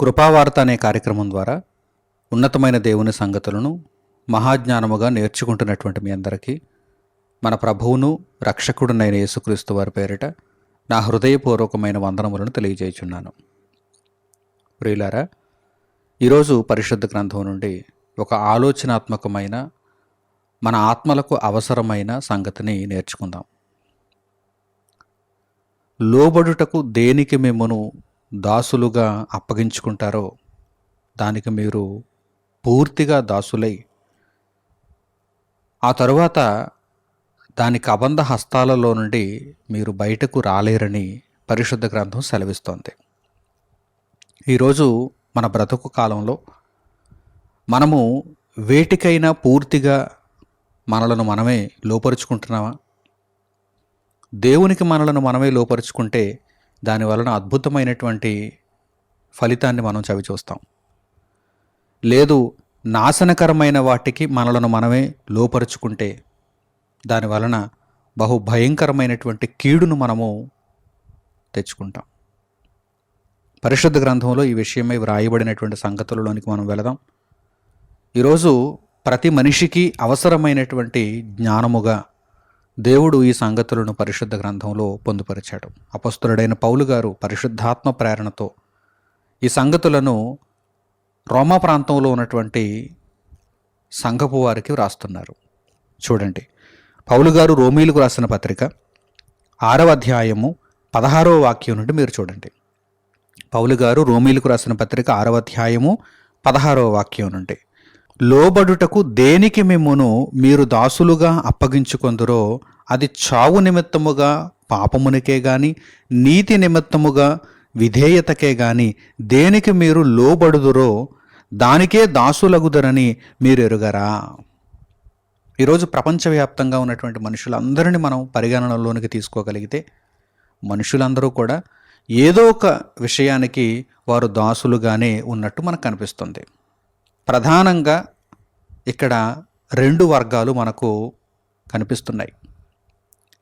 కృపావార్త అనే కార్యక్రమం ద్వారా ఉన్నతమైన దేవుని సంగతులను మహాజ్ఞానముగా నేర్చుకుంటున్నటువంటి మీ అందరికీ మన ప్రభువును రక్షకుడునైన యేసుక్రీస్తు వారి పేరిట నా హృదయపూర్వకమైన వందనములను తెలియజేయుచున్నాను. ప్రియులారా ఈరోజు పరిశుద్ధ గ్రంథం నుండి ఒక ఆలోచనాత్మకమైన మన ఆత్మలకు అవసరమైన సంగతిని నేర్చుకుందాం. లోబడుటకు దేనికి మిమ్మను దాసులుగా అప్పగించుకుంటారో దానికి మీరు పూర్తిగా దాసులై ఆ తరువాత దాని కబంధ హస్తాలలో నుండి మీరు బయటకు రాలేరని పరిశుద్ధ గ్రంథం సెలవిస్తోంది. ఈరోజు మన బ్రతుకు కాలంలో మనము వేటికైనా పూర్తిగా మనలను మనమే లోపరుచుకుంటున్నామా? దేవునికి మనలను మనమే లోపరుచుకుంటే దాని వలన అద్భుతమైనటువంటి ఫలితాన్ని మనం చవి చూస్తాం. లేదు నాశనకరమైన వాటికి మనలను మనమే లోపరుచుకుంటే దాని వలన బహు భయంకరమైనటువంటి కీడును మనము తెచ్చుకుంటాం. పరిశుద్ధ గ్రంథంలో ఈ విషయమై వ్రాయబడినటువంటి సంగతులలోనికి మనం వెళదాం. ఈరోజు ప్రతి మనిషికి అవసరమైనటువంటి జ్ఞానముగా దేవుడు ఈ సంగతులను పరిశుద్ధ గ్రంథంలో పొందుపరిచాడు. అపస్తులుడైన పౌలు గారు పరిశుద్ధాత్మ ప్రేరణతో ఈ సంగతులను రోమా ప్రాంతంలో ఉన్నటువంటి సంఘపు వారికి వ్రాస్తున్నారు. చూడండి. పౌలు గారు రోమీలకు రాసిన పత్రిక ఆరవ అధ్యాయము పదహారవ వాక్యం నుండి మీరు చూడండి. పౌలు గారు రోమీలకు రాసిన పత్రిక ఆరవ అధ్యాయము పదహారవ వాక్యం నుండి. లోబడుటకు దేనికి మిమ్మును మీరు దాసులుగా అప్పగించుకొందురో అది చావు నిమిత్తముగా పాపమునికే గాని నీతి నిమిత్తముగా విధేయతకే గాని దేనికి మీరు లోబడుదురో దానికే దాసులగుదరని మీరు ఎరుగరా ఈరోజు ప్రపంచవ్యాప్తంగా ఉన్నటువంటి మనుషులందరినీ మనం పరిగణనలోనికి తీసుకోగలిగితే మనుషులందరూ కూడా ఏదో ఒక విషయానికి వారు దాసులుగానే ఉన్నట్టు మనకు కనిపిస్తుంది ప్రధానంగా ఇక్కడ రెండు వర్గాలు మనకు కనిపిస్తున్నాయి.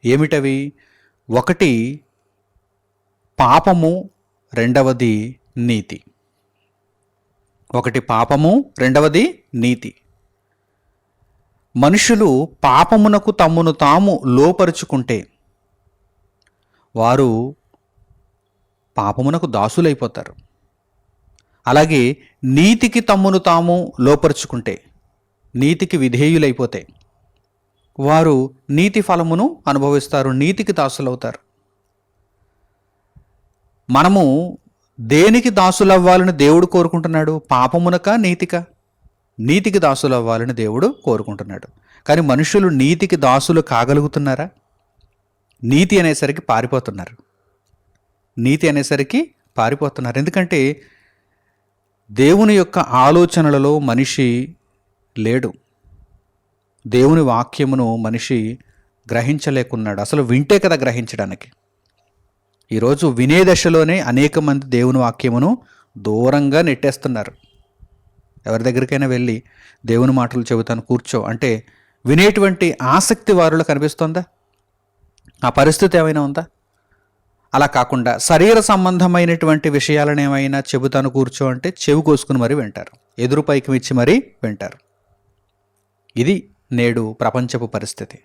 ఏమిటవి? ఒకటి పాపము రెండవది నీతి. ఒకటి పాపము రెండవది నీతి. మనుషులు పాపమునకు తమ్మును తాము లోపరుచుకుంటే వారు పాపమునకు దాసులైపోతారు. అలాగే నీతికి తమ్మును తాము లోపరుచుకుంటే నీతికి విధేయులైపోతే వారు నీతి ఫలమును అనుభవిస్తారు నీతికి దాసులవుతారు. మనము దేనికి దాసులవ్వాలని దేవుడు కోరుకుంటున్నాడు? పాపమునక నీతిక? నీతికి దాసులవ్వాలని దేవుడు కోరుకుంటున్నాడు. కానీ మనుషులు నీతికి దాసులు కాగలుగుతున్నారా? నీతి అనేసరికి పారిపోతున్నారు. నీతి అనేసరికి పారిపోతున్నారు. ఎందుకంటే దేవుని యొక్క ఆలోచనలలో మనిషి లేడు. దేవుని వాక్యమును మనిషి గ్రహించలేకున్నాడు. అసలు వింటే కదా గ్రహించడానికి. ఈరోజు వినే దశలోనే అనేక మంది దేవుని వాక్యమును దూరంగా నెట్టేస్తున్నారు. ఎవరి దగ్గరికైనా వెళ్ళి దేవుని మాటలు చెబుతాను కూర్చో. అంటే వినేటువంటి ఆసక్తి వారిలో కనిపిస్తోందా? ఆ పరిస్థితి ఏమైనా ఉందా? అలా కాకుండా శరీర సంబంధమైనటువంటి విషయాలను ఏమైనా చెబుతాను కూర్చో అంటే చెవి కోసుకుని మరీ వింటారు. ఎదురు పైకి ఇచ్చి మరీ వింటారు. ఇది నేడు ప్రపంచపు పరిస్థితి.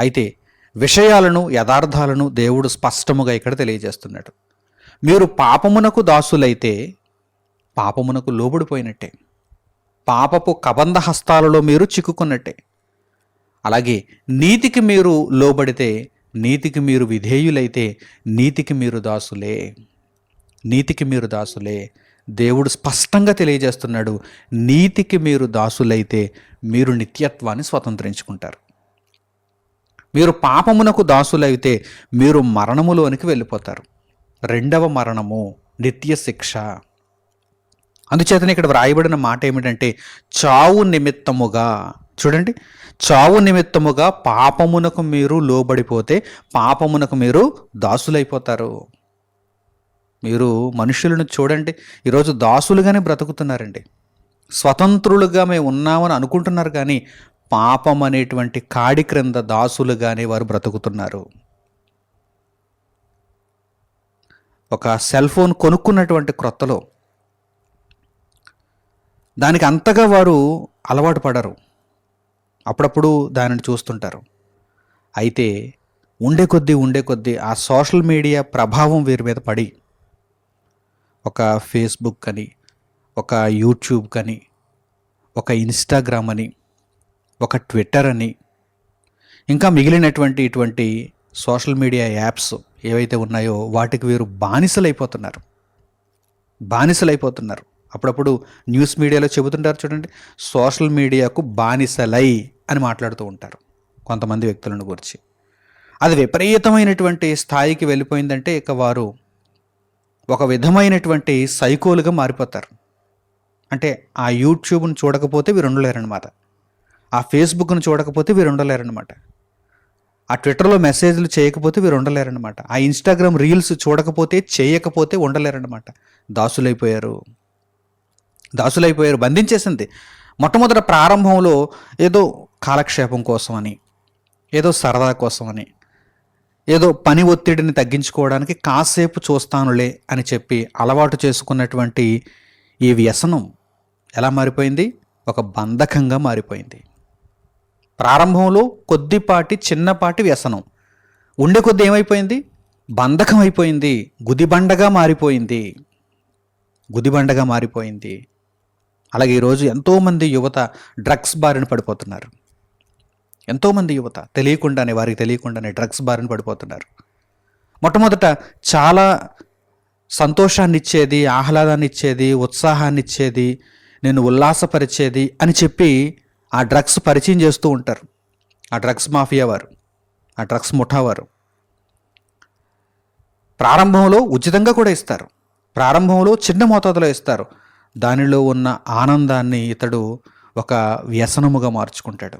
అయితే విషయాలను యథార్థాలను దేవుడు స్పష్టముగా ఇక్కడ తెలియజేస్తున్నాడు. మీరు పాపమునకు దాసులైతే పాపమునకు లోబడిపోయినట్టే. పాపపు కబంధ హస్తాలలో మీరు చిక్కుకున్నట్టే. అలాగే నీతికి మీరు లోబడితే నీతికి మీరు విధేయులైతే నీతికి మీరు దాసులే. నీతికి మీరు దాసులే. దేవుడు స్పష్టంగా తెలియజేస్తున్నాడు నీతికి మీరు దాసులైతే మీరు నిత్యత్వాన్ని స్వతంత్రించుకుంటారు. మీరు పాపమునకు దాసులైతే మీరు మరణములోనికి వెళ్ళిపోతారు. రెండవ మరణము నిత్య శిక్ష. అందుచేతనే ఇక్కడ వ్రాయబడిన మాట ఏమిటంటే చావు నిమిత్తముగా. చూడండి. చావు నిమిత్తముగా పాపమునకు మీరు లోబడిపోతే పాపమునకు మీరు దాసులైపోతారు. మీరు మనుషులను చూడండి. ఈరోజు దాసులుగానే బ్రతుకుతున్నారండి. స్వతంత్రులుగా మేము ఉన్నామని అనుకుంటున్నారు కానీ పాపం అనేటువంటి కాడి క్రింద దాసులుగానే వారు బ్రతుకుతున్నారు. ఒక సెల్ ఫోన్ కొనుక్కున్నటువంటి క్రొత్తలో దానికి అంతగా వారు అలవాటు పడరు. అప్పుడప్పుడు దానిని చూస్తుంటారు. అయితే ఉండే కొద్దీ ఉండే కొద్దీ ఆ సోషల్ మీడియా ప్రభావం వీరి మీద పడి ఒక ఫేస్బుక్ అని ఒక యూట్యూబ్ అని ఒక ఇన్స్టాగ్రామ్ అని ఒక ట్విట్టర్ అని ఇంకా మిగిలినటువంటి ఇటువంటి సోషల్ మీడియా యాప్స్ ఏవైతే ఉన్నాయో వాటికి వీరు బానిసలైపోతున్నారు. బానిసలైపోతున్నారు. అప్పుడప్పుడు న్యూస్ మీడియాలో చెబుతుంటారు చూడండి సోషల్ మీడియాకు బానిసలై అని మాట్లాడుతూ ఉంటారు కొంతమంది వ్యక్తులను గురించి. అది విపరీతమైనటువంటి స్థాయికి వెళ్ళిపోయిందంటే ఇక వారు ఒక విధమైనటువంటి సైకోలుగా మారిపోతారు. అంటే ఆ యూట్యూబ్ను చూడకపోతే వీరు ఉండలేరనమాట ఆ ఫేస్బుక్ను చూడకపోతే వీరు ఉండలేరనమాట ఆ ట్విట్టర్లో మెసేజ్లు చేయకపోతే వీరు ఉండలేరనమాట ఆ ఇన్స్టాగ్రామ్ రీల్స్ చూడకపోతే చేయకపోతే ఉండలేరనమాట దాసులైపోయారు. దాసులైపోయారు. బంధించేసింది. మొట్టమొదట ప్రారంభంలో ఏదో కాలక్షేపం కోసమని ఏదో సరదా కోసమని ఏదో పని ఒత్తిడిని తగ్గించుకోవడానికి కాసేపు చూస్తానులే అని చెప్పి అలవాటు చేసుకున్నటువంటి ఈ వ్యసనం ఎలా మారిపోయింది? ఒక బంధకంగా మారిపోయింది. ప్రారంభంలో కొద్దిపాటి చిన్నపాటి వ్యసనం. ఉండే కొద్ది ఏమైపోయింది? బంధకం అయిపోయింది గుదిబండగా మారిపోయింది. గుదిబండగా మారిపోయింది. అలాగే ఈరోజు ఎంతోమంది యువత డ్రగ్స్ బారిన పడిపోతున్నారు. ఎంతోమంది యువత తెలియకుండానే వారికి తెలియకుండానే డ్రగ్స్ బారిన పడిపోతున్నారు. మొట్టమొదట చాలా సంతోషాన్ని ఇచ్చేది ఆహ్లాదాన్ని ఇచ్చేది ఉత్సాహాన్ని ఇచ్చేది నేను ఉల్లాసపరిచేది అని చెప్పి ఆ డ్రగ్స్ పరిచయం చేస్తూ ఉంటారు. ఆ డ్రగ్స్ మాఫియా వారు ఆ డ్రగ్స్ ముఠా వారు. ప్రారంభంలో ఉచితంగా కూడా ఇస్తారు. ప్రారంభంలో చిన్న మోతాదులో ఇస్తారు. దానిలో ఉన్న ఆనందాన్ని ఇతడు ఒక వ్యసనముగా మార్చుకుంటాడు.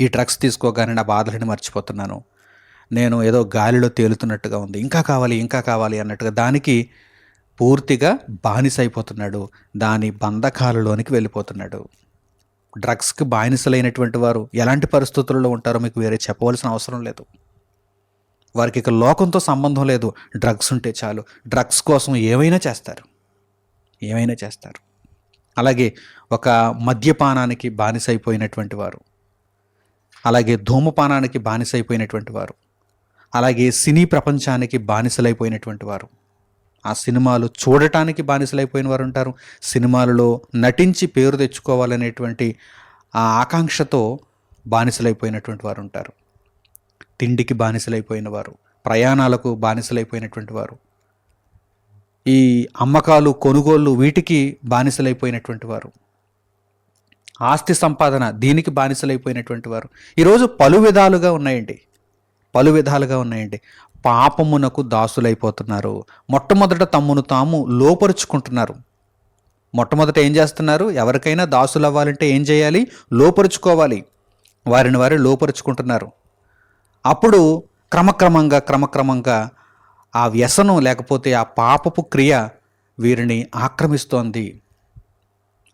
ఈ డ్రగ్స్ తీసుకోగానే నా బాధలని మర్చిపోతున్నాను. నేను ఏదో గాలిలో తేలుతున్నట్టుగా ఉంది. ఇంకా కావాలి ఇంకా కావాలి అన్నట్టుగా దానికి పూర్తిగా బానిసైపోతున్నాడు. దాని బంధకాలలోనికి వెళ్ళిపోతున్నాడు. డ్రగ్స్కి బానిసలైనటువంటి వారు ఎలాంటి పరిస్థితుల్లో ఉంటారో మీకు వేరే చెప్పవలసిన అవసరం లేదు. వారికి ఇక లోకంతో సంబంధం లేదు. డ్రగ్స్ ఉంటే చాలు. డ్రగ్స్ కోసం ఏమైనా చేస్తారు. ఏమైనా చేస్తారు. అలాగే ఒక మద్యపానానికి బానిసైపోయినటువంటి వారు అలాగే ధూమపానానికి బానిసైపోయినటువంటి వారు. అలాగే సినీ ప్రపంచానికి బానిసలైపోయినటువంటి వారు. ఆ సినిమాలు చూడటానికి బానిసలైపోయిన వారు ఉంటారు. సినిమాలలో నటించి పేరు తెచ్చుకోవాలనేటువంటి ఆ ఆకాంక్షతో బానిసలైపోయినటువంటి వారు ఉంటారు. తిండికి బానిసలైపోయిన వారు ప్రయాణాలకు బానిసలైపోయినటువంటి వారు ఈ అమ్మకాలు కొనుగోళ్ళు వీటికి బానిసలైపోయినటువంటి వారు. ఆస్తి సంపాదన దీనికి బానిసలైపోయినటువంటి వారు. ఈరోజు పలు విధాలుగా ఉన్నాయండి. పలు విధాలుగా ఉన్నాయండి. పాపమునకు దాసులైపోతున్నారు. మొట్టమొదట తమ్మును తాము లోపరుచుకుంటున్నారు. మొట్టమొదట ఏం చేస్తున్నారు? ఎవరికైనా దాసులు అవ్వాలంటే ఏం చేయాలి? లోపరుచుకోవాలి. వారిని వారు లోపరుచుకుంటున్నారు. అప్పుడు క్రమక్రమంగా క్రమక్రమంగా ఆ వ్యసనం లేకపోతే ఆ పాపపు క్రియ వీరిని ఆక్రమిస్తోంది.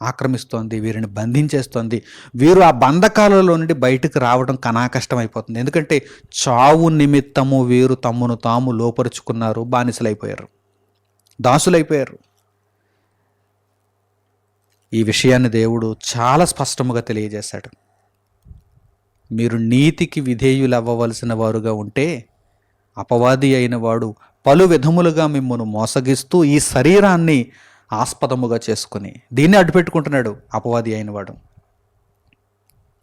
ఆక్రమిస్తోంది వీరిని బంధించేస్తోంది. వీరు ఆ బంధకాలలో నుండి బయటకు రావడం కనాకష్టం అయిపోతుంది ఎందుకంటే చావు నిమిత్తము వీరు తమ్మును తాము లోపరుచుకున్నారు బానిసలైపోయారు. దాసులైపోయారు. ఈ విషయాన్ని దేవుడు చాలా స్పష్టముగా తెలియజేశాడు. మీరు నీతికి విధేయులు అవ్వవలసిన వారుగా ఉంటే అపవాది అయిన వాడు పలు విధములుగా మిమ్మల్ని మోసగిస్తూ ఈ శరీరాన్ని ఆస్పదముగా చేసుకుని దీన్ని అడ్డుపెట్టుకుంటున్నాడు అపవాది అయినవాడు.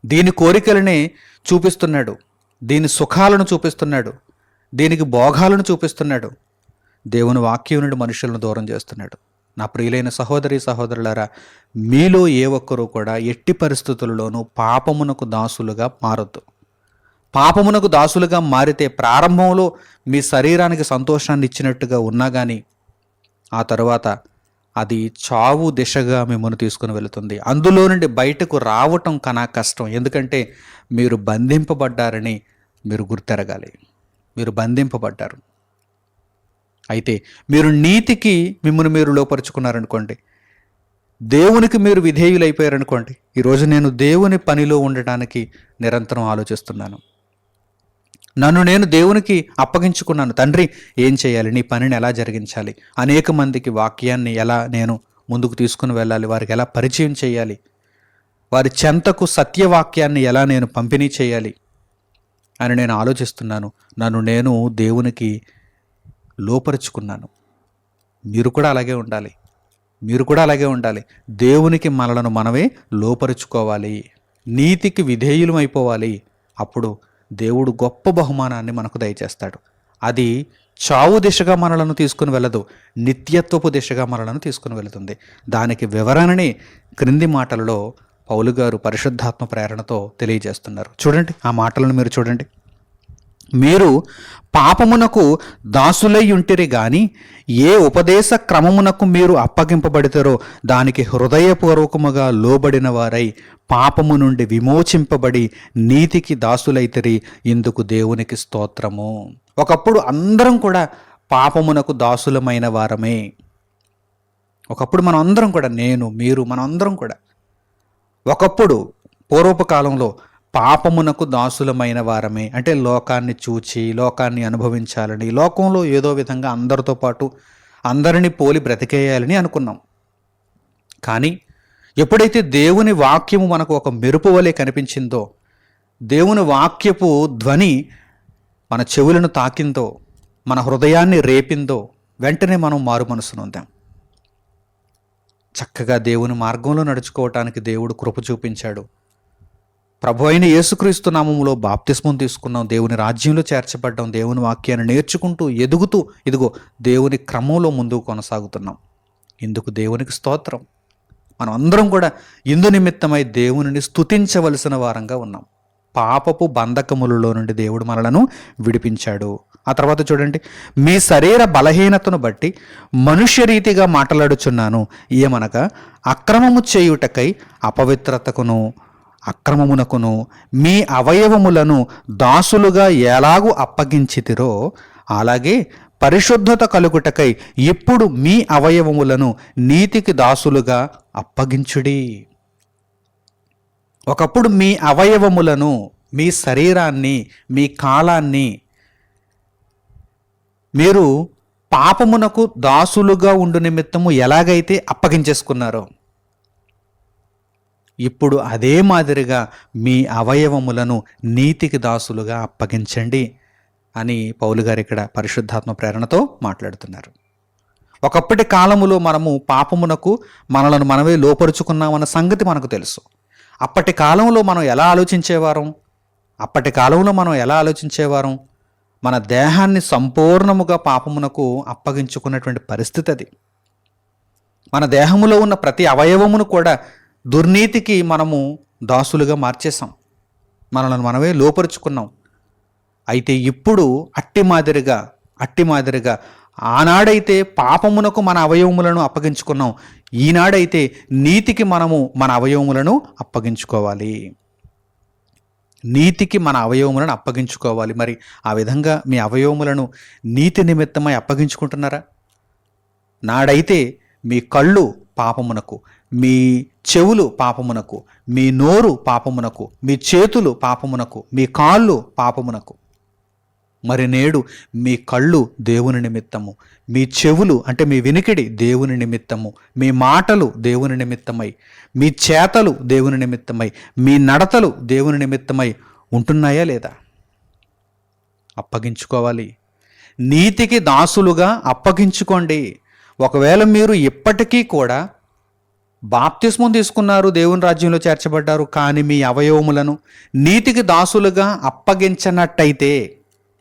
దీని కోరికలని చూపిస్తున్నాడు. దీని సుఖాలను చూపిస్తున్నాడు. దీనికి భోగాలను చూపిస్తున్నాడు. దేవుని వాక్యం నుండి మనుషులను దూరం చేస్తున్నాడు. నా ప్రియులైన సహోదరి సహోదరులారా మీలో ఏ ఒక్కరూ కూడా ఎట్టి పరిస్థితులలోనూ పాపమునకు దాసులుగా మారొద్దు. పాపమునకు దాసులుగా మారితే ప్రారంభంలో మీ శరీరానికి సంతోషాన్ని ఇచ్చినట్టుగా ఉన్నా కానీ ఆ తరువాత అది చావు దిశగా మిమ్మల్ని తీసుకుని వెళుతుంది. అందులో నుండి బయటకు రావటం కన్నా కష్టం. ఎందుకంటే మీరు బంధింపబడ్డారని మీరు గుర్తెరగాలి. మీరు బంధింపబడ్డారు. అయితే మీరు నీతికి మిమ్మల్ని మీరు లోపరుచుకున్నారనుకోండి. దేవునికి మీరు విధేయులైపోయారనుకోండి. ఈరోజు నేను దేవుని పనిలో ఉండటానికి నిరంతరం ఆలోచిస్తున్నాను. నన్ను నేను దేవునికి అప్పగించుకున్నాను. తండ్రి ఏం చేయాలి? నీ పనిని ఎలా జరిగించాలి? అనేక మందికి వాక్యాన్ని ఎలా నేను ముందుకు తీసుకుని వెళ్ళాలి? వారికి ఎలా పరిచయం చేయాలి? వారి చెంతకు సత్యవాక్యాన్ని ఎలా నేను పంపిణీ చేయాలి? అని నేను ఆలోచిస్తున్నాను. నన్ను నేను దేవునికి లోపరుచుకున్నాను. మీరు కూడా అలాగే ఉండాలి. మీరు కూడా అలాగే ఉండాలి. దేవునికి మనలను మనమే లోపరుచుకోవాలి. నీతికి విధేయులం అయిపోవాలి. అప్పుడు దేవుడు గొప్ప బహుమానాన్ని మనకు దయచేస్తాడు. అది చావు దిశగా మనలను తీసుకుని వెళ్ళదు నిత్యత్వపు దిశగా మనలను తీసుకుని వెళుతుంది. దానికి వివరణని క్రింది మాటలలో పౌలు గారు పరిశుద్ధాత్మ ప్రేరణతో తెలియజేస్తున్నారు. చూడండి ఆ మాటలను మీరు చూడండి. మీరు పాపమునకు దాసులై ఉంటిరి గాని ఏ ఉపదేశ క్రమమునకు మీరు అప్పగింపబడితారో దానికి హృదయపూర్వకముగా లోబడిన వారై పాపము నుండి విమోచింపబడి నీతికి దాసులైతిరి. ఇందుకు దేవునికి స్తోత్రము. ఒకప్పుడు అందరం కూడా పాపమునకు దాసులమైన వారమే. ఒకప్పుడు మనం అందరం కూడా నేను మీరు మనం అందరం కూడా. ఒకప్పుడు పూర్వపు కాలంలో పాపమునకు దాసులమైన వారమే. అంటే లోకాన్ని చూచి లోకాన్ని అనుభవించాలని లోకంలో ఏదో విధంగా అందరితో పాటు అందరినీ పోలి బ్రతికేయాలని అనుకున్నాం. కానీ ఎప్పుడైతే దేవుని వాక్యము మనకు ఒక మెరుపు వలె కనిపించిందో దేవుని వాక్యపు ధ్వని మన చెవులను తాకిందో మన హృదయాన్ని రేపిందో వెంటనే మనం మారు మనసు నొందాం చక్కగా దేవుని మార్గంలో నడుచుకోవటానికి దేవుడు కృప చూపించాడు. ప్రభు అయిన యేసుక్రీస్తు నామములో బాప్తిస్మం తీసుకున్నాం. దేవుని రాజ్యంలో చేర్చబడ్డాం. దేవుని వాక్యాన్ని నేర్చుకుంటూ ఎదుగుతూ ఇదిగో దేవుని క్రమంలో ముందుకు కొనసాగుతున్నాం. ఇందుకు దేవునికి స్తోత్రం. మనం అందరం కూడా ఇందు నిమిత్తమై దేవునిని స్తుతించవలసిన వారంగా ఉన్నాం. పాపపు బంధకములలో నుండి దేవుడు మనలను విడిపించాడు. ఆ తర్వాత చూడండి మీ శరీర బలహీనతను బట్టి మనుష్య రీతిగా మాట్లాడుచున్నాను. ఏమనగా అక్రమము చేయుటకై అపవిత్రతకును అక్రమమునకును మీ అవయవములను దాసులుగా ఎలాగూ అప్పగించితిరో అలాగే పరిశుద్ధత కలుగుటకై ఇప్పుడు మీ అవయవములను నీతికి దాసులుగా అప్పగించుడి. ఒకప్పుడు మీ అవయవములను మీ శరీరాన్ని మీ కాలాన్ని మీరు పాపమునకు దాసులుగా ఉండు నిమిత్తము ఎలాగైతే అప్పగించేసుకున్నారో ఇప్పుడు అదే మాదిరిగా మీ అవయవములను నీతికి దాసులుగా అప్పగించండి అని పౌలు గారు ఇక్కడ పరిశుద్ధాత్మ ప్రేరణతో మాట్లాడుతున్నారు. ఒకప్పటి కాలములో మనము పాపమునకు మనలను మనమే లోపరుచుకున్నామన్న సంగతి మనకు తెలుసు. అప్పటి కాలంలో మనం ఎలా ఆలోచించేవారం? అప్పటి కాలంలో మనం ఎలా ఆలోచించేవారం? మన దేహాన్ని సంపూర్ణముగా పాపమునకు అప్పగించుకున్నటువంటి పరిస్థితి అది. మన దేహములో ఉన్న ప్రతి అవయవమును కూడా దుర్నీతికి మనము దాసులుగా మార్చేసాం మనల్ని మనమే లోపరుచుకున్నాం. అయితే ఇప్పుడు అట్టి మాదిరిగా అట్టి మాదిరిగా ఆనాడైతే పాపమునకు మన అవయవములను అప్పగించుకున్నాం. ఈనాడైతే నీతికి మనము మన అవయవములను అప్పగించుకోవాలి. నీతికి మన అవయవములను అప్పగించుకోవాలి. మరి ఆ విధంగా మీ అవయవములను నీతి నిమిత్తమై అప్పగించుకుంటున్నారా? నాడైతే మీ కళ్ళు పాపమునకు మీ చెవులు పాపమునకు మీ నోరు పాపమునకు మీ చేతులు పాపమునకు మీ కాళ్ళు పాపమునకు. మరి నేడు మీ కళ్ళు దేవుని నిమిత్తము మీ చెవులు అంటే మీ వినికిడి దేవుని నిమిత్తము మీ మాటలు దేవుని నిమిత్తమై మీ చేతలు దేవుని నిమిత్తమై మీ నడతలు దేవుని నిమిత్తమై ఉంటున్నాయా లేదా? అప్పగించుకోవాలి. నీతికి దాసులుగా అప్పగించుకోండి. ఒకవేళ మీరు ఇప్పటికీ కూడా బాప్తిస్మం తీసుకున్నారు దేవుని రాజ్యంలో చేర్చబడ్డారు కానీ మీ అవయవములను నీతికి దాసులుగా అప్పగించనట్టయితే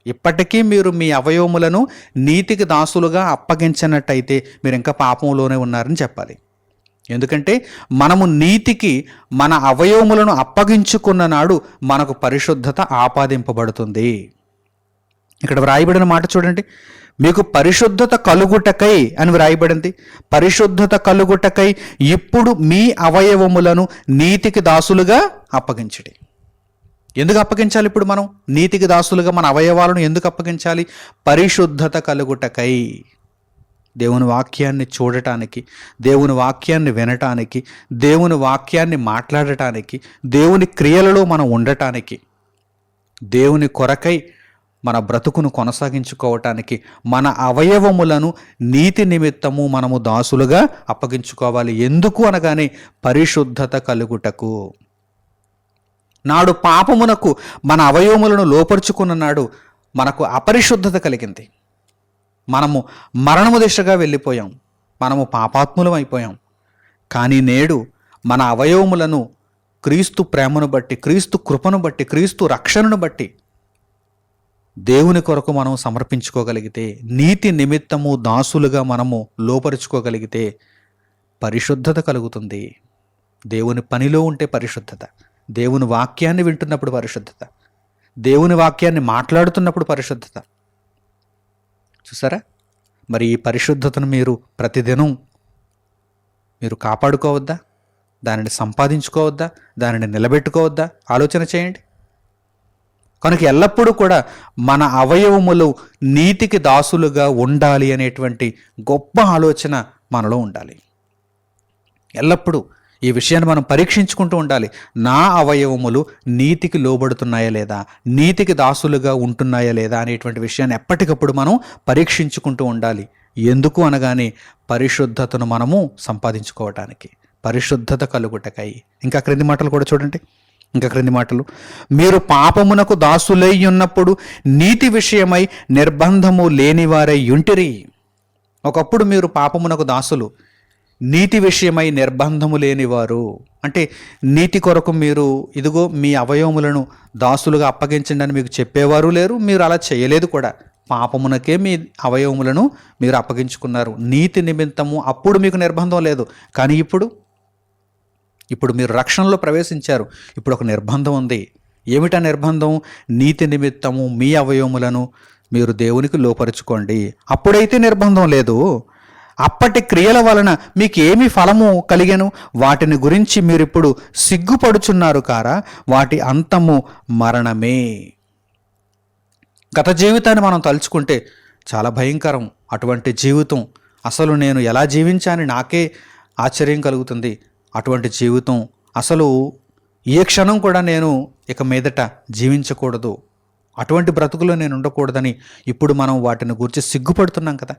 ఇప్పటికీ మీరు మీ అవయవములను నీతికి దాసులుగా అప్పగించినట్టయితే మీరు ఇంకా పాపంలోనే ఉన్నారని చెప్పాలి. ఎందుకంటే మనము నీతికి మన అవయవములను అప్పగించుకున్న నాడు మనకు పరిశుద్ధత ఆపాదింపబడుతుంది. ఇక్కడ వ్రాయబడిన మాట చూడండి. మీకు పరిశుద్ధత కలుగుటకై అని వ్రాయబడింది. పరిశుద్ధత కలుగుటకై ఇప్పుడు మీ అవయవములను నీతికి దాసులుగా అప్పగించడి. ఎందుకు అప్పగించాలి ఇప్పుడు మనం? నీతికి దాసులుగా మన అవయవాలను ఎందుకు అప్పగించాలి? పరిశుద్ధత కలుగుటకై. దేవుని వాక్యాన్ని చూడటానికి దేవుని వాక్యాన్ని వినటానికి దేవుని వాక్యాన్ని మాట్లాడటానికి దేవుని క్రియలలో మనం ఉండటానికి దేవుని కొరకై మన బ్రతుకును కొనసాగించుకోవటానికి మన అవయవములను నీతి నిమిత్తము మనము దాసులుగా అప్పగించుకోవాలి. ఎందుకు అనగానే పరిశుద్ధత కలుగుటకు. నాడు పాపమునకు మన అవయవములను లోపరుచుకున్న నాడు మనకు అపరిశుద్ధత కలిగింది. మనము మరణము దిశగా వెళ్ళిపోయాం. మనము పాపాత్ములం అయిపోయాం. కానీ నేడు మన అవయవములను క్రీస్తు ప్రేమను బట్టి క్రీస్తు కృపను బట్టి క్రీస్తు రక్షణను బట్టి దేవుని కొరకు మనం సమర్పించుకోగలిగితే నీతి నిమిత్తము దాసులుగా మనము లోపరుచుకోగలిగితే పరిశుద్ధత కలుగుతుంది. దేవుని పనిలో ఉంటే పరిశుద్ధత. దేవుని వాక్యాన్ని వింటున్నప్పుడు పరిశుద్ధత. దేవుని వాక్యాన్ని మాట్లాడుతున్నప్పుడు పరిశుద్ధత. చూసారా? మరి ఈ పరిశుద్ధతను మీరు ప్రతిదినం మీరు కాపాడుకోవద్దా? దానిని సంపాదించుకోవద్దా? దానిని నిలబెట్టుకోవద్దా? ఆలోచన చేయండి. కనుక ఎల్లప్పుడూ కూడా మన అవయవములు నీతికి దాసులుగా ఉండాలి అనేటువంటి గొప్ప ఆలోచన మనలో ఉండాలి. ఎల్లప్పుడూ ఈ విషయాన్ని మనం పరీక్షించుకుంటూ ఉండాలి. నా అవయవములు నీతికి లోబడుతున్నాయా లేదా? నీతికి దాసులుగా ఉంటున్నాయా లేదా అనేటువంటి విషయాన్ని ఎప్పటికప్పుడు మనం పరీక్షించుకుంటూ ఉండాలి. ఎందుకు అనగానే పరిశుద్ధతను మనము సంపాదించుకోవటానికి పరిశుద్ధత కలుగుటకై. ఇంకా క్రింది మాటలు కూడా చూడండి. ఇంకా క్రింది మాటలు. మీరు పాపమునకు దాసులై ఉన్నప్పుడు నీతి విషయమై నిర్బంధము లేనివారై యుంటిరి ఒకప్పుడు మీరు పాపమునకు దాసులు. నీతి విషయమై నిర్బంధము లేనివారు. అంటే నీతి కొరకు మీరు ఇదిగో మీ అవయవములను దాసులుగా అప్పగించండి అని మీకు చెప్పేవారు లేరు. మీరు అలా చేయలేదు కూడా. పాపమునకే మీ అవయవములను మీరు అప్పగించుకున్నారు. నీతి నిమిత్తము అప్పుడు మీకు నిర్బంధం లేదు. కానీ ఇప్పుడు ఇప్పుడు మీరు రక్షణలో ప్రవేశించారు. ఇప్పుడు ఒక నిర్బంధం ఉంది. ఏమిటా నిర్బంధం? నీతి నిమిత్తము మీ అవయవములను మీరు దేవునికి లోపరుచుకోండి. అప్పుడైతే నిర్బంధం లేదు. అప్పటి క్రియల వలన మీకు ఏమి ఫలము కలిగను? వాటిని గురించి మీరు ఇప్పుడు సిగ్గుపడుచున్నారు కారా? వాటి అంతము మరణమే. గత జీవితాన్ని మనం తలుచుకుంటే చాలా భయంకరం అటువంటి జీవితం. అసలు నేను ఎలా జీవించాని నాకే ఆశ్చర్యం కలుగుతుంది. అటువంటి జీవితం అసలు ఏ క్షణం కూడా నేను ఇక మీదట జీవించకూడదు. అటువంటి బ్రతుకులో నేను ఉండకూడదని ఇప్పుడు మనం వాటిని గురించి సిగ్గుపడుతున్నాం కదా.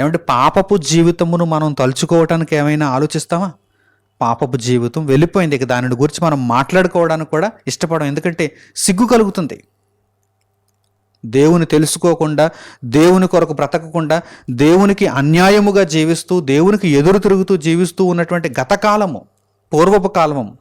ఏమంటే పాపపు జీవితమును మనం తలుచుకోవటానికి ఏమైనా ఆలోచిస్తామా పాపపు జీవితం వెళ్ళిపోయింది ఇక దానిని గురించి మనం మాట్లాడుకోవడానికి కూడా ఇష్టపడం ఎందుకంటే సిగ్గు కలుగుతుంది. దేవుని తెలుసుకోకుండా దేవుని కొరకు బ్రతకకుండా దేవునికి అన్యాయముగా జీవిస్తూ దేవునికి ఎదురు తిరుగుతూ జీవిస్తూ ఉన్నటువంటి గతకాలము పూర్వపు కాలము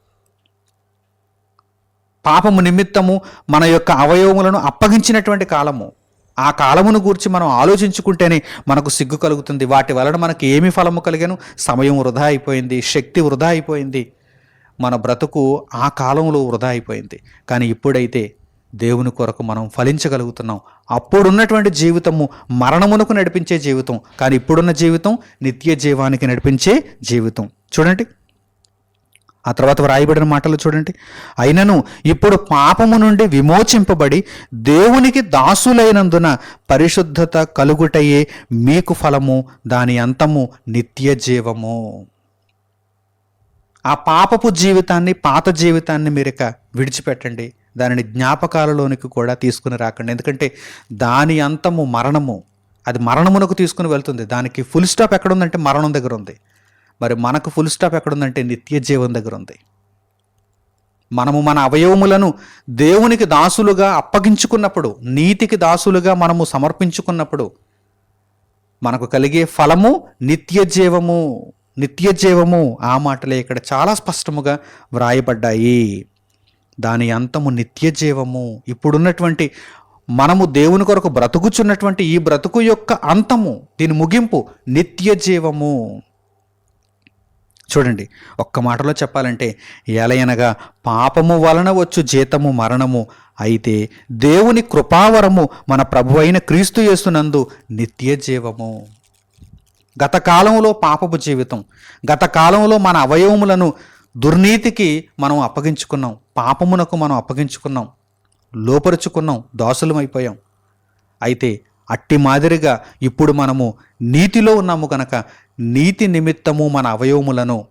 పాపము నిమిత్తము మన యొక్క అవయవములను అప్పగించినటువంటి కాలము. ఆ కాలమును గురించి మనం ఆలోచించుకుంటేనే మనకు సిగ్గు కలుగుతుంది. వాటి వలన మనకి ఏమి ఫలము కలిగాను? సమయం వృధా అయిపోయింది శక్తి వృధా అయిపోయింది. మన బ్రతుకు ఆ కాలంలో వృధా అయిపోయింది. కానీ ఇప్పుడైతే దేవుని కొరకు మనం ఫలించగలుగుతున్నాం. అప్పుడున్నటువంటి జీవితము మరణమునకు నడిపించే జీవితం కానీ ఇప్పుడున్న జీవితం నిత్య జీవానికి నడిపించే జీవితం. చూడండి. ఆ తర్వాత వ్రాయబడిన మాటలు చూడండి. అయినను ఇప్పుడు పాపము నుండి విమోచింపబడి దేవునికి దాసులైనందున పరిశుద్ధత కలుగుటయే మీకు ఫలము దాని అంతము నిత్య జీవము. ఆ పాపపు జీవితాన్ని పాత జీవితాన్ని మీరు ఇక విడిచిపెట్టండి. దానిని జ్ఞాపకాలలోనికి కూడా తీసుకుని రాకండి. ఎందుకంటే దాని అంతము మరణము అది మరణమునకు తీసుకుని వెళ్తుంది. దానికి ఫుల్ స్టాప్ ఎక్కడ ఉందంటే మరణం దగ్గర ఉంది. మరి మనకు ఫుల్ స్టాప్ ఎక్కడుందంటే నిత్య జీవం దగ్గర ఉంది. మనము మన అవయవములను దేవునికి దాసులుగా అప్పగించుకున్నప్పుడు నీతికి దాసులుగా మనము సమర్పించుకున్నప్పుడు మనకు కలిగే ఫలము నిత్య జీవము నిత్య జీవము ఆ మాటలే ఇక్కడ చాలా స్పష్టముగా వ్రాయబడ్డాయి. దాని అంతము నిత్య జీవము ఇప్పుడున్నటువంటి మనము దేవుని కొరకు బ్రతుకుచున్నటువంటి ఈ బ్రతుకు యొక్క అంతము దీని ముగింపు నిత్య జీవము చూడండి ఒక్క మాటలో చెప్పాలంటే ఎలయనగా పాపము వలన వచ్చు జీతము మరణము అయితే దేవుని కృపావరము మన ప్రభు అయిన క్రీస్తు చేస్తున్నందు నిత్య జీవము గత కాలంలో పాపపు జీవితం గత కాలంలో మన అవయవములను దుర్నీతికి మనం అప్పగించుకున్నాం పాపమునకు మనం అప్పగించుకున్నాం లోపరుచుకున్నాం దాసులమైపోయాం. అయితే అట్టి మాదిరిగా ఇప్పుడు మనము నీతిలో ఉన్నాము కనుక నీతి నిమిత్తము మన అవయవములను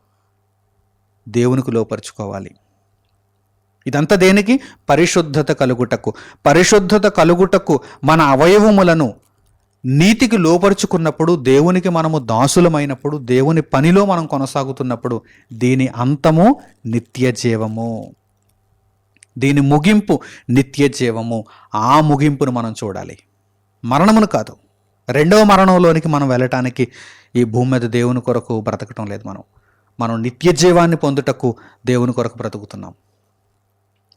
దేవునికి లోపరుచుకోవాలి. ఇదంతా దేనికి? పరిశుద్ధత కలుగుటకు. పరిశుద్ధత కలుగుటకు మన అవయవములను నీతికి లోపరుచుకున్నప్పుడు దేవునికి మనము దాసులమైనప్పుడు దేవుని పనిలో మనం కొనసాగుతున్నప్పుడు దీని అంతము నిత్య జీవము. దీని ముగింపు నిత్య జీవము. ఆ ముగింపును మనం చూడాలి. మరణమును కాదు. రెండవ మరణంలోనికి మనం వెళ్ళటానికి ఈ భూమి మీద దేవుని కొరకు బ్రతకటం లేదు మనం. మనం నిత్య జీవాన్ని పొందుటకు దేవుని కొరకు బ్రతుకుతున్నాం.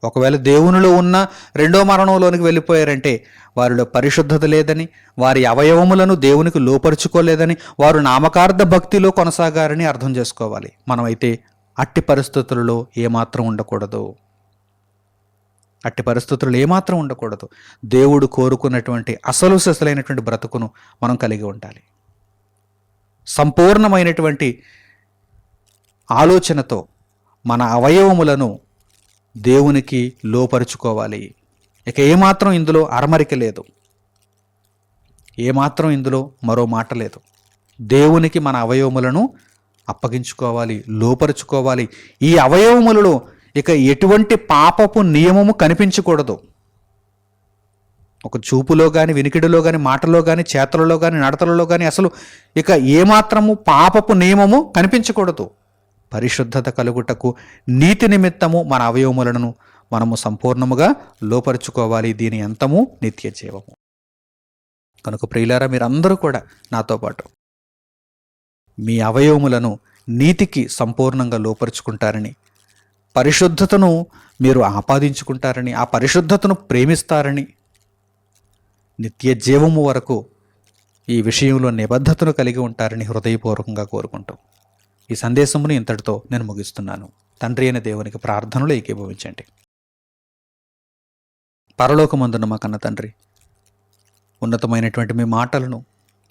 ఒకవేళ దేవునిలో ఉన్న రెండో మరణంలోనికి వెళ్ళిపోయారంటే వారిలో పరిశుద్ధత లేదని వారి అవయవములను దేవునికి లోపరుచుకోలేదని వారు నామకార్థ భక్తిలో కొనసాగారని అర్థం చేసుకోవాలి. మనమైతే అట్టి పరిస్థితులలో ఏమాత్రం ఉండకూడదు. అట్టి పరిస్థితులు ఏమాత్రం ఉండకూడదు. దేవుడు కోరుకున్నటువంటి అసలు సెసలైనటువంటి బ్రతుకును మనం కలిగి ఉండాలి. సంపూర్ణమైనటువంటి ఆలోచనతో మన అవయవములను దేవునికి లోపరుచుకోవాలి. ఇక ఏమాత్రం ఇందులో అరమరిక లేదు. ఏమాత్రం ఇందులో మరో మాట లేదు. దేవునికి మన అవయవములను అప్పగించుకోవాలి లోపరుచుకోవాలి. ఈ అవయవములలో ఇక ఎటువంటి పాపపు నియమము కనిపించకూడదు. ఒక చూపులో కానీ వినికిడిలో కానీ మాటలో కానీ చేతలలో కానీ నడతలలో కానీ అసలు ఇక ఏమాత్రము పాపపు నియమము కనిపించకూడదు. పరిశుద్ధత కలుగుటకు నీతి నిమిత్తము మన అవయవములను మనము సంపూర్ణముగా లోపరుచుకోవాలి. దీని అంతము నిత్య జీవము. కనుక ప్రియులారా మీరందరూ కూడా నాతో పాటు మీ అవయవములను నీతికి సంపూర్ణంగా లోపరుచుకుంటారని పరిశుద్ధతను మీరు ఆపాదించుకుంటారని ఆ పరిశుద్ధతను ప్రేమిస్తారని నిత్య జీవము వరకు ఈ విషయంలో నిబద్ధతను కలిగి ఉంటారని హృదయపూర్వకంగా కోరుకుంటాం ఈ సందేశమును ఇంతటితో నేను ముగిస్తున్నాను. తండ్రి అయిన దేవునికి ప్రార్థనలు ఏకీభవించండి. పరలోకమందున్న మా కన్న తండ్రి ఉన్నతమైనటువంటి మీ మాటలను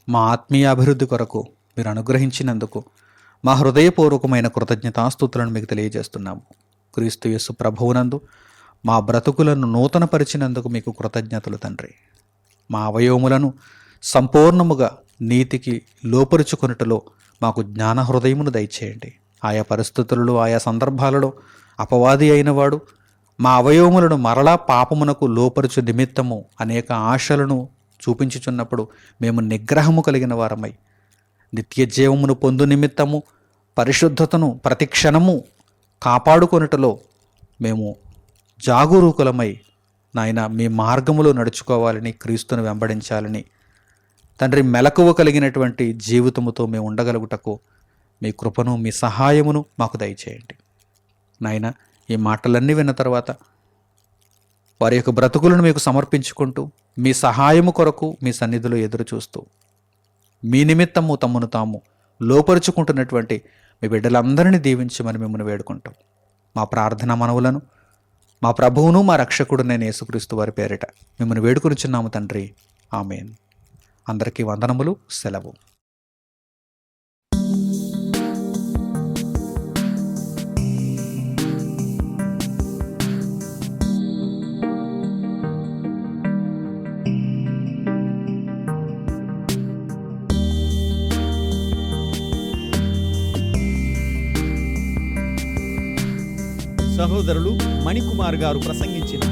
మా ఆత్మీయ అభివృద్ధి కొరకు మీరు అనుగ్రహించినందుకు మా హృదయపూర్వకమైన కృతజ్ఞతాస్తుతులను మీకు తెలియజేస్తున్నాము. క్రీస్తు యేసు ప్రభువునందు మా బ్రతుకులను నూతనపరిచినందుకు మీకు కృతజ్ఞతలు తండ్రి. మా అవయవములను సంపూర్ణముగా నీతికి లోపరుచుకొనుటలో మాకు జ్ఞాన హృదయమును దయచేయండి. ఆయా పరిస్థితులలో ఆయా సందర్భాలలో అపవాది అయినవాడు మా అవయవములను మరలా పాపమునకు లోపరుచు నిమిత్తము అనేక ఆశలను చూపించుచున్నప్పుడు మేము నిగ్రహము కలిగిన వారమై నిత్య జీవమును పొందు నిమిత్తము పరిశుద్ధతను ప్రతి క్షణము కాపాడుకొనుటలో మేము జాగరూకులమై నాయన మీ మార్గములో నడుచుకోవాలని క్రీస్తును వెంబడించాలని తండ్రి మెలకువ కలిగినటువంటి జీవితముతో మేము ఉండగలుగుటకు మీ కృపను మీ సహాయమును మాకు దయచేయండి. నాయన ఈ మాటలన్నీ విన్న తర్వాత వారి యొక్క బ్రతుకులను మీకు సమర్పించుకుంటూ మీ సహాయము కొరకు మీ సన్నిధిలో ఎదురు చూస్తూ మీ నిమిత్తము తమ్మును తాము లోపరుచుకుంటున్నటువంటి మీ బిడ్డలందరినీ దీవించమని మిమ్మల్ని వేడుకుంటాం. మా ప్రార్థన మనవులను మా ప్రభువును మా రక్షకుడు నేను యేసుక్రీస్తు వారి పేరిట మిమ్మల్ని వేడుకొనిచున్నాము తండ్రి. ఆమెను. అందరికీ వందనములు సెలవు. సహోదరులు మణికుమార్ గారు ప్రసంగించిన